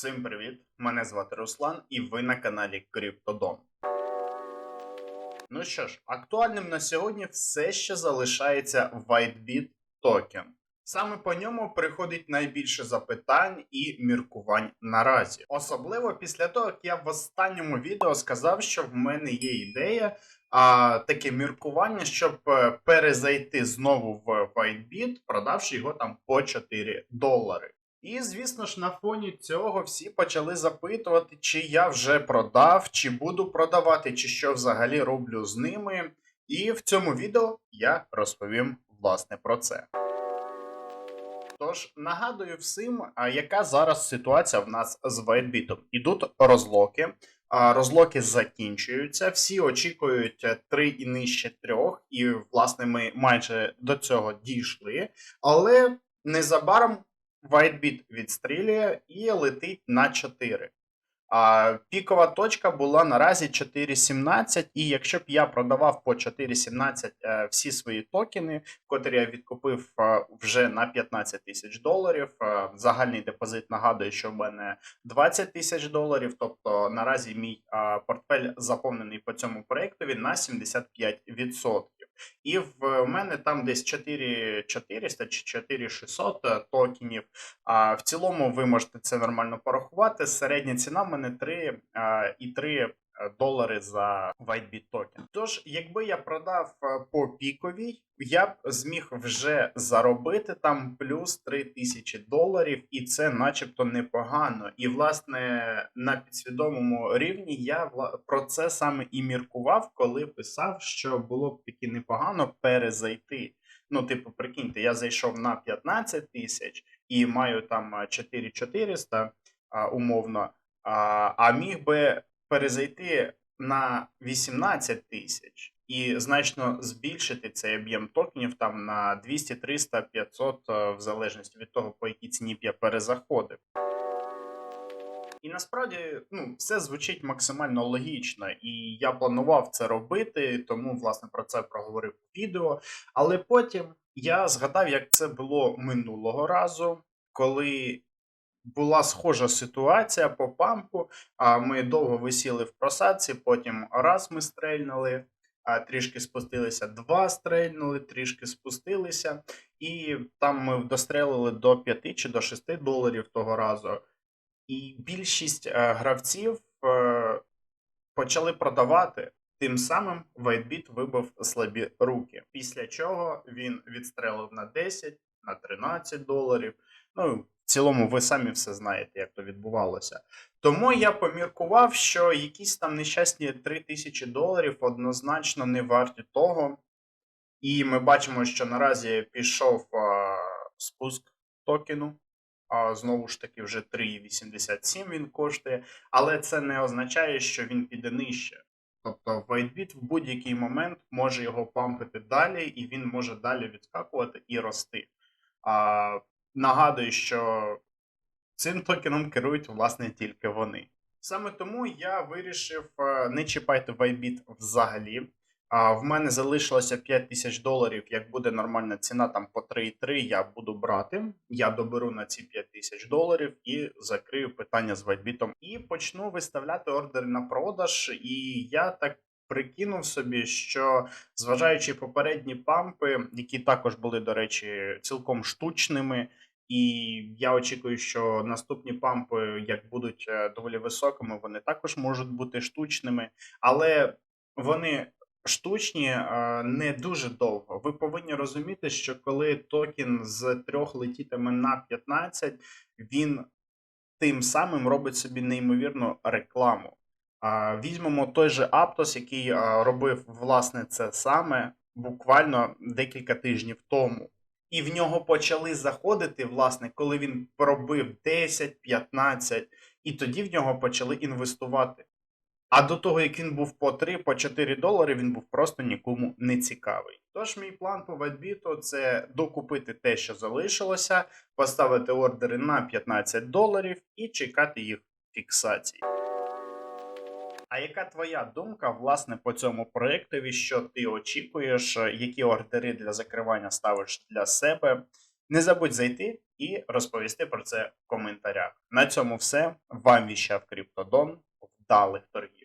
Всім привіт! Мене звати Руслан і ви на каналі Криптодом. Ну що ж, актуальним на сьогодні все ще залишається WhiteBit токен. Саме по ньому приходить найбільше запитань і міркувань наразі. Особливо після того, як я в останньому відео сказав, що в мене є ідея, а, таке міркування, щоб е, перезайти знову в WhiteBit, продавши його там по 4 долари. І, звісно ж, на фоні цього всі почали запитувати, чи я вже продав, чи буду продавати, чи що взагалі роблю з ними. І в цьому відео я розповім власне про це. Тож нагадую всім, яка зараз ситуація в нас з WhiteBit. Ідуть розлоки, розлоки закінчуються, всі очікують 3 і нижче 3, і, власне, ми майже до цього дійшли. Але незабаром WhiteBit відстрілює і летить на 4. А пікова точка була наразі 4.17, і якщо б я продавав по 4.17 е, всі свої токени, котрі я відкупив е, вже на 15 тисяч доларів, е, загальний депозит нагадує, що в мене 20 тисяч доларів, тобто наразі мій портфель заповнений по цьому проєктові на 75%. І в мене там десь 4400 чи 4600 е, токенів. А в цілому ви можете це нормально порахувати. Середня ціна в мене 3 і 3 долари за WhiteBit токен. Тож, якби я продав е, по піковій, я б зміг вже заробити там плюс 3000 доларів, і це начебто непогано. І власне на підсвідомому рівні я про це саме і міркував, коли писав, що було б таки непогано перезайти. Ну, типу, прикиньте, я зайшов на 15 тисяч і маю там а, 4400 умовно, а, а міг би перезайти на 18 тисяч і значно збільшити цей об'єм токенів там на 200, 300, 500, е, в залежності від того, по якій ціні б я перезаходив. І насправді ну, все звучить максимально логічно, і я планував це робити, тому власне про це проговорив в відео. Але потім я згадав, як це було минулого разу, коли була схожа ситуація по пампу. А ми довго висіли в просадці, потім раз ми стрельнули, а трішки спустилися, два стрельнули, трішки спустилися, і там ми дострелили до 5 чи до 6 доларів того разу. І більшість е, гравців е, почали продавати. Тим самим WhiteBit вибив слабі руки. Після чого він відстрелив на 10, на 13 доларів. Ну, цілому, ви самі все знаєте, як то відбувалося. Тому я поміркував, що якісь там нещасні 3000 доларів однозначно не варті того. І ми бачимо, що наразі пішов а, спуск токену. А, знову ж таки, вже 3,87 він коштує, але це не означає, що він піде нижче. Тобто WhiteBit в будь-який момент може його пампити далі, і він може далі відскакувати і рости. А, нагадую, що цим токеном керують власне тільки вони. Саме тому я вирішив е, не чіпати WhiteBit взагалі. А в мене залишилося 5 тисяч доларів. Як буде нормальна ціна, там по 3,3 я буду брати. Я доберу на ці 5 тисяч доларів і закрию питання з WhiteBit. І почну виставляти ордери на продаж. І я так прикинув собі, що зважаючи попередні пампи, які також були, до речі, цілком штучними. І я очікую, що наступні пампи, як будуть е, доволі високими, вони також можуть бути штучними, але вони штучні е, не дуже довго. Ви повинні розуміти, що коли токен з трьох летітиме на 15, він тим самим робить собі неймовірну рекламу. Візьмемо той же Aptos, який робив власне це саме буквально декілька тижнів тому. І в нього почали заходити, власне, коли він пробив 10, 15, і тоді в нього почали інвестувати. А до того, як він був по 3, по 4 долари, він був просто нікому не цікавий. Тож мій план по WhiteBit – це докупити те, що залишилося, поставити ордери на 15 доларів і чекати їх фіксації. А яка твоя думка власне по цьому проєктові? Що ти очікуєш? Які ордери для закривання ставиш для себе? Не забудь зайти і розповісти про це в коментарях. На цьому все. Вам віщав Криптодон. Вдалих торгів.